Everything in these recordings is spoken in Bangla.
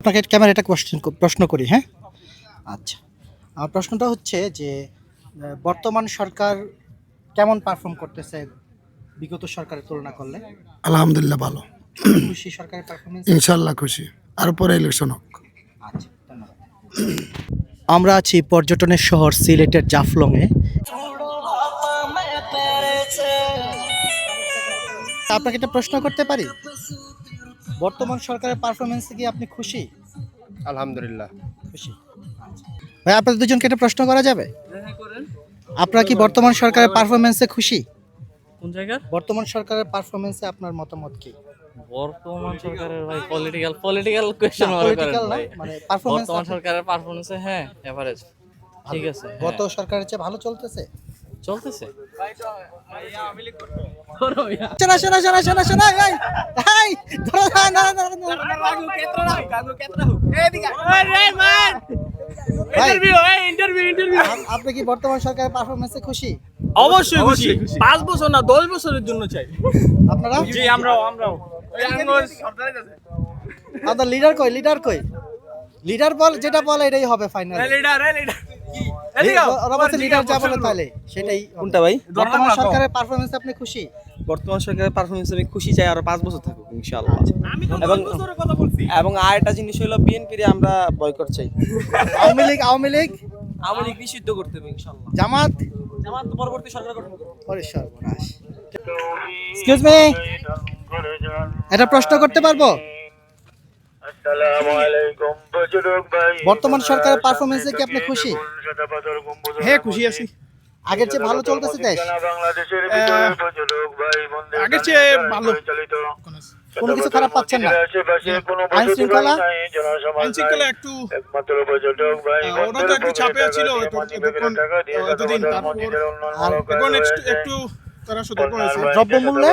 আপনাকে ক্যামেরা একটা কোশ্চেন প্রশ্ন করি হ্যাঁ? আচ্ছা। আমার প্রশ্নটা হচ্ছে যে বর্তমান সরকার কেমন পারফর্ম করতেছে বিগত সরকারের তুলনা করলে? আলহামদুলিল্লাহ ভালো। খুশি সরকারের পারফরমেন্স ইনশাল্লাহ খুশি। আর পরে ইলেকশন হোক। আচ্ছা ধন্যবাদ। আমরা আছি পর্যটনের শহর সিলেটের জাফলংয়ে। আপনাকে একটা প্রশ্ন করতে পারি? বর্তমান সরকারের পারফরমেন্সে কি আপনি খুশি? আলহামদুলিল্লাহ। খুশি? ভাই আপনাদের দুজনকে একটা প্রশ্ন করা যাবে? আপনারা কি বর্তমান সরকারের পারফরমেন্সে খুশি? কোন জায়গার? বর্তমান সরকারের পারফরমেন্সে আপনার মতামত কি? বর্তমান সরকারের ভাই পলিটিক্যাল পলিটিক্যাল কোয়েশ্চেন মনে পলিটিক্যাল না মানে পারফরমেন্স বর্তমান সরকারের পারফরমেন্সে হ্যাঁ এভারেজ ঠিক আছে গত হ্যাঁ। সরকারের চেয়ে ভালো চলতেছে? চলতেছে। আপনি কি বর্তমান সরকারের পারফরমেন্সে খুশি অবশ্যই খুশি পাঁচ বছর না দশ বছরের জন্য চাই আপনারা আপনার লিডার কই লিডার কই লিডার বল যেটা বলে এটাই হবে ফাইনাল লিডার লিডার বলছে লিডার যা তাহলে সেটাই কোনটা ভাই? বর্তমান সরকারের পারফরমেন্স আপনি খুশি? বর্তমান সরকারের পারফরমেন্স আমি খুশি চাই আরও পাঁচ বছর থাকুক ইনশাআল্লাহ। এবং- দশ বছরের কথা বলছি। এবং আর একটা জিনিস হলো বিএনপির আমরা বয়কট চাই। আওয়ামী লীগ আওয়ামী লীগ? আওয়ামী লীগ নিষিদ্ধ করতে হবে ইনশাআল্লাহ। জামাত? জামাত পরবর্তী সরকার গঠন করবে। ওরে সর্বনাশ। এক্সকিউজ মি এটা প্রশ্ন করতে পারব? বর্তমান সরকারের পারফরমেন্সে কি আপনি খুশি? হ্যাঁ খুশি আছি। আগের চেয়ে ভালো চলতেছে দেশ। আগের চেয়ে ভালো। কোনো কিছু খারাপ পাচ্ছেন না। আইন শৃঙ্খলা আইন শৃঙ্খলা একটু ওরা তো একটু চাপে ছিল এতদিন আর এখন একটু তারা সতর্ক হয়েছে। দ্রব্যমূল্যে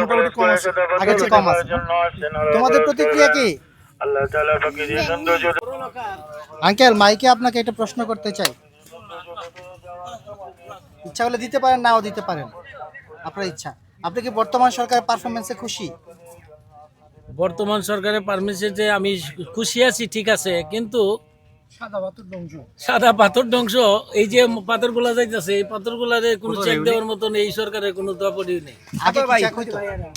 মোটামুটি কম আছে। আগের চেয়ে কম আছে। তোমাদের প্রতিক্রিয়া কি? আঙ্কেল মাইকে আপনাকে একটা প্রশ্ন করতে চাই। ইচ্ছা হলে দিতে পারেন নাও দিতে পারেন। আপনার ইচ্ছা। আপনি কি বর্তমান সরকারের পারফরমেন্সে খুশি? বর্তমান সরকারের পারমিশন যে আমি খুশি আছি ঠিক আছে। কিন্তু সাদা পাথর ধ্বংস। এই যে পাথরগুলা যাইতেছে এই পাথরগুলা কোনো চেক দেওয়ার মতন এই সরকারের কোনো দাপড়ি নেই।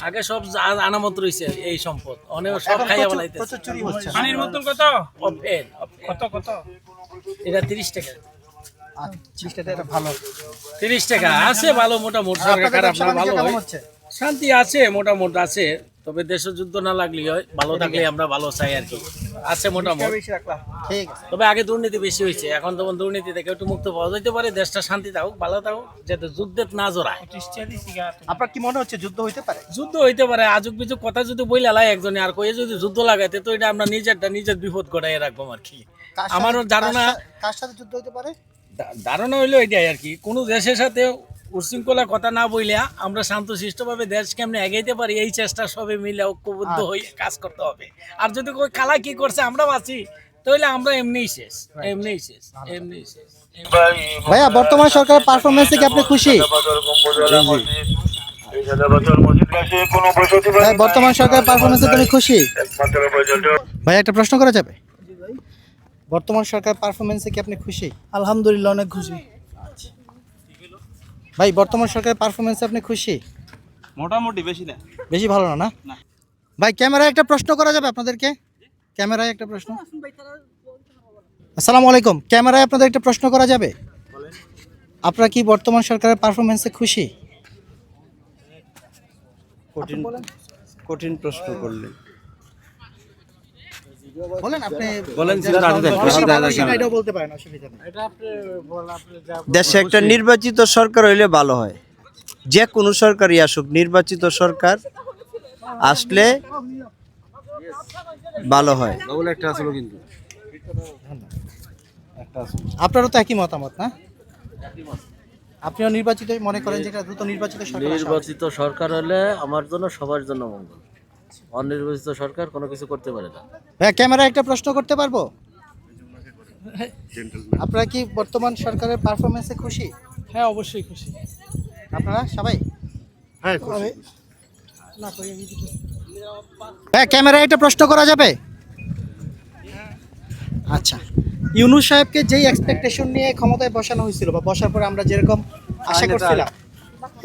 আগে সব আনামত রয়েছে এই সম্পদ। অনেক সব খাইয়া বলাইতেছে পানির মতন কত? কত কত? এটা তিরিশ টাকা। আচ্ছা, তিরিশ টাকা আছে ভালো মোটামুটি সরকার খারাপ না ভালো শান্তি আছে মোটামুটি আছে। তবে দেশের যুদ্ধ না লাগলেই হয় ভালো থাকলে আমরা ভালো চাই আর কি। আছে মোটামুটি। ঠিক তবে আগে দুর্নীতি বেশি হয়েছে এখন তখন দুর্নীতি থেকে একটু মুক্ত পাওয়া যেতে পারে দেশটা শান্তি থাকুক ভালো থাকুক যাতে যুদ্ধে না জড়ায়। আপনার কি মনে হচ্ছে যুদ্ধ হইতে পারে? যুদ্ধ হইতে পারে আজুক বিজুক কথা যদি বইলে লাই একজনে আর কয়ে যদি যুদ্ধ লাগাইতে তো এটা আমরা নিজেরটা নিজের বিপদ ঘটাই রাখব আর কি। আমারও ধারণা কার সাথে যুদ্ধ হইতে পারে? ধারণা হইল এটাই আর কি কোনো দেশের সাথে উশৃঙ্খলা কথা না বইলে আমরা শান্তশিষ্টভাবে দেশ কেমনে এগাইতে পারি এই চেষ্টা সবে মিলে ঐক্যবদ্ধ হয়ে কাজ করতে হবে। আর যদি কই খালা কি করছে আমরা বাঁচি তাহলে আমরা এমনিই শেষ এমনিই শেষ এমনিই শেষ। ভাইয়া বর্তমান সরকারের পারফরমেন্সে কি আপনি খুশি? বর্তমান সরকারের পারফরমেন্সে তুমি খুশি? ভাই একটা প্রশ্ন করা যাবে? বর্তমান সরকার পারফরমেন্সে কি আপনি খুশি? আলহামদুলিল্লাহ অনেক খুশি। ভাই বর্তমান সরকারের পারফরমেন্সে আপনি খুশি? মোটামুটি বেশি না। বেশি ভালো না না? ভাই ক্যামেরায় একটা প্রশ্ন করা যাবে আপনাদেরকে? ক্যামেরায় একটা প্রশ্ন। আসসালামু আলাইকুম ক্যামেরায় আপনাদের একটা প্রশ্ন করা যাবে? আপনারা কি বর্তমান সরকারের পারফরমেন্সে খুশি? কঠিন কঠিন প্রশ্ন করলেন। বলেন আপনি বলেন, দেশে একটা নির্বাচিত সরকার হইলে ভালো হয়। যে কোনো সরকারই আসুক নির্বাচিত সরকার আসলে ভালো হয়। একটা আসলো কিন্তু। আপনারও তো একই মতামত না? আপনিও নির্বাচিত মনে করেন যে দ্রুত নির্বাচিত সরকার নির্বাচিত সরকার হলে আমার জন্য সবার জন্য মঙ্গল। অনির্বাচিত সরকার কোনো কিছু করতে পারে না। ভাইয়া ক্যামেরায় একটা প্রশ্ন করতে পারব? আপনারা কি বর্তমান সরকারের পারফরমেন্সে খুশি? হ্যাঁ অবশ্যই খুশি। আপনারা সবাই? হ্যাঁ হ্যাঁ ক্যামেরা এটা প্রশ্ন করা যাবে? আচ্ছা। ইউনুস সাহেবকে যেই এক্সপেকটেশন নিয়ে ক্ষমতায় বসানো হয়েছিল বা বসার পরে আমরা যেরকম আশা করছিলাম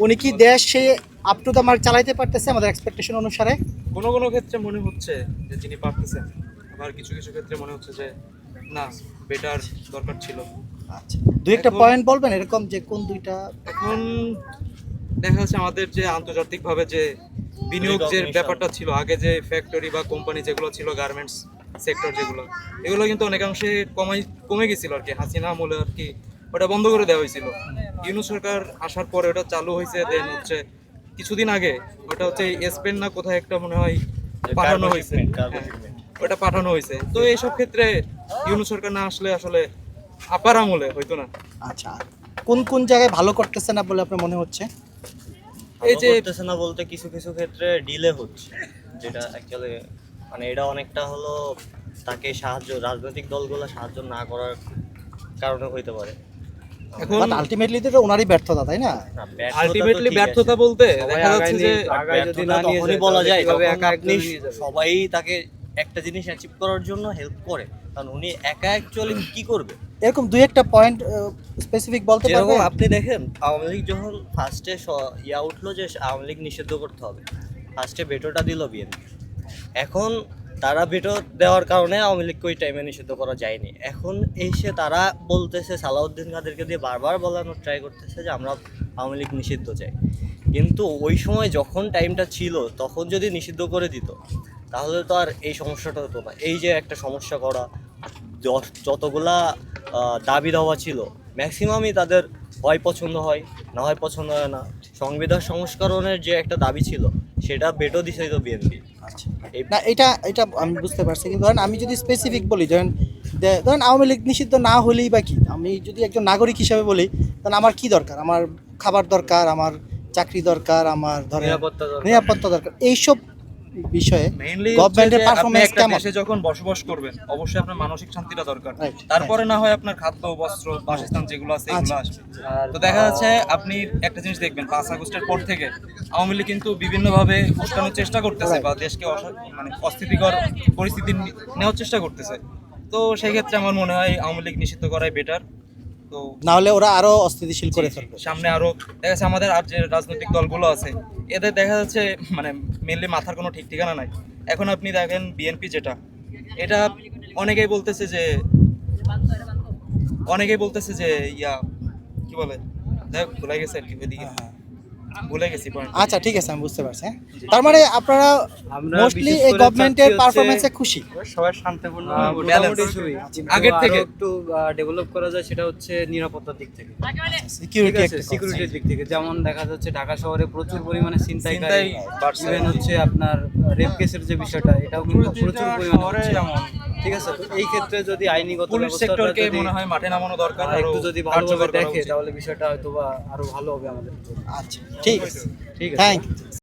উনি কি দেশ সে আপ টু দ্য মার্ক চালাইতে পারতেছে আমাদের এক্সপেকটেশন অনুসারে। কোনো কোনো ক্ষেত্রে মনে হচ্ছে যে যিনি পারতেছেন আবার কিছু কিছু ক্ষেত্রে মনে হচ্ছে যে না বেটার দরকার ছিল। আচ্ছা দুই একটা পয়েন্ট বলবেন এরকম যে কোন দুইটা? এখন দেখা যাচ্ছে আমাদের যে আন্তর্জাতিকভাবে যে বিনিয়োগ যে ব্যাপারটা ছিল আগে যে ফ্যাক্টরি বা কোম্পানি যেগুলো ছিল গার্মেন্টস সেক্টর যেগুলো এগুলো কিন্তু অনেকাংশে কমাই কমে গেছিল আর কি। হাসিনা আমলে আর কি ওটা বন্ধ করে দেওয়া হয়েছিল। ইউনু সরকার আসার পরে ওটা চালু হয়েছে দেন হচ্ছে কিছুদিন আগে ওটা হচ্ছে স্পেন না কোথায় একটা মনে হয় পাঠানো হয়েছে। হ্যাঁ, ওটা পাঠানো হয়েছে। তো এইসব ক্ষেত্রে ইউনু সরকার না আসলে আসলে আপার আমলে হয়তো না। আচ্ছা কোন কোন জায়গায় ভালো করতেছে না বলে আপনার মনে হচ্ছে? এই যে করতেছে না বলতে কিছু কিছু ক্ষেত্রে ডিলে হচ্ছে। যেটা অ্যাকচুয়ালি মানে এটা অনেকটা হলো তাকে সাহায্য রাজনৈতিক দলগুলো সাহায্য না করার কারণে হইতে পারে। এখন বাট আলটিমেটলি তো ওনারই ব্যর্থতা তাই না? আলটিমেটলি ব্যর্থতা বলতে দেখা যাচ্ছে যে যদি না নিয়ে বলা যায় আপনি? সবাই তাকে একটা জিনিস অ্যাচিভ করার জন্য হেল্প করে কারণ উনি একা অ্যাকচুয়ালি কি করবে? এরকম দুই একটা পয়েন্ট স্পেসিফিক বলতে পারবেন? আপনি দেখেন আওয়ামী লীগ যখন ফার্স্টে ইয়া উঠল যে আওয়ামী লীগ নিষিদ্ধ করতে হবে ফার্স্টে ভেটোটা দিল বিএনপি এখন তারা ভেটো দেওয়ার কারণে আওয়ামী লীগকে ওই টাইমে নিষিদ্ধ করা যায়নি। এখন এসে তারা বলতেছে, সালাউদ্দিন কাদেরকে দিয়ে বারবার বলানোর ট্রাই করতেছে যে আমরা আওয়ামী লীগ নিষিদ্ধ চাই। কিন্তু ওই সময় যখন টাইমটা ছিল, তখন যদি নিষিদ্ধ করে দিত, তাহলে তো আর এই সমস্যাটা হতো না। এই যে একটা সমস্যা করা যতগুলা দাবি দাওয়া ছিল ম্যাক্সিমামই তাদের হয় পছন্দ হয়, না হয় পছন্দ হয় না। সংবিধান সংস্করণের যে একটা দাবি ছিল সেটা বেটো দিছে তো বিএনপি। আচ্ছা। না এটা এটা আমি বুঝতে পারছি কিন্তু ধরেন আমি যদি স্পেসিফিক বলি ধরেন ধরেন আওয়ামী লীগ নিষিদ্ধ না হলেই বা কি? আমি যদি একজন নাগরিক হিসাবে বলি তাহলে আমার কি দরকার? আমার খাবার দরকার আমার চাকরি দরকার আমার ধরেন। নিরাপত্তা দরকার। এইসব বিষয়ে performance একটা কেমন? দেশে যখন বসবাস করবেন অবশ্যই আপনার মানসিক শান্তিটা দরকার। তারপরে না হয় আপনার খাদ্য বস্ত্র বাসস্থান যেগুলো আছে এগুলো আচ্ছা। আসবে। তো দেখা যাচ্ছে আপনি একটা জিনিস দেখবেন পাঁচ আগস্টের পর থেকে আওয়ামী লীগ কিন্তু বিভিন্নভাবে উস্কানোর চেষ্টা করতেছে বা দেশকে মানে অস্থিতিকর পরিস্থিতি নেওয়ার চেষ্টা করতেছে। তো সেই ক্ষেত্রে আমার মনে হয় আওয়ামী লীগ নিষিদ্ধ করাই বেটার না হলে ওরা আরও অস্থিতিশীল করে ফেলবে। সামনে আরও দেখা যাচ্ছে আমাদের আর যে রাজনৈতিক দলগুলো আছে এদের দেখা যাচ্ছে মানে মেনলি মাথার কোনো ঠিক ঠিকানা নাই। এখন আপনি দেখেন বিএনপি যেটা এটা অনেকেই বলতেছে যে অনেকেই বলতেছে যে ইয়া কি বলে? যাই হোক ভুলে গেছে আর কি ওইদিকে ভুলে গেছি পয়েন্ট আচ্ছা ঠিক আছে আমি বুঝতে পারছি হ্যাঁ। তার মানে আপনারা মোস্টলি এই গভর্নমেন্টের পারফরমেন্সে খুশি সবাই শান্তিপূর্ণ। আগের থেকে। একটু ডেভেলপ করা যায় সেটা হচ্ছে নিরাপত্তার দিক থেকে সিকিউরিটি সিকিউরিটির দিক থেকে যেমন দেখা যাচ্ছে ঢাকা শহরে প্রচুর পরিমাণে ছিনতাই ছিনতাই বাড়ছে। ইভেন হচ্ছে আপনার রেপ কেসের যে বিষয়টা এটাও কিন্তু প্রচুর পরিমাণে হচ্ছে। যেমন ঠিক আছে তো এই ক্ষেত্রে যদি আইনিগত পুলিশ সেক্টরকে যদি মনে হয় মাঠে নামানো দরকার আর একটু যদি ভালোভাবে দেখে তাহলে বিষয়টা হয়তো বা আরও ভালো হবে আমাদের। আচ্ছা। ঠিক আছে ঠিক আছে। থ্যাংক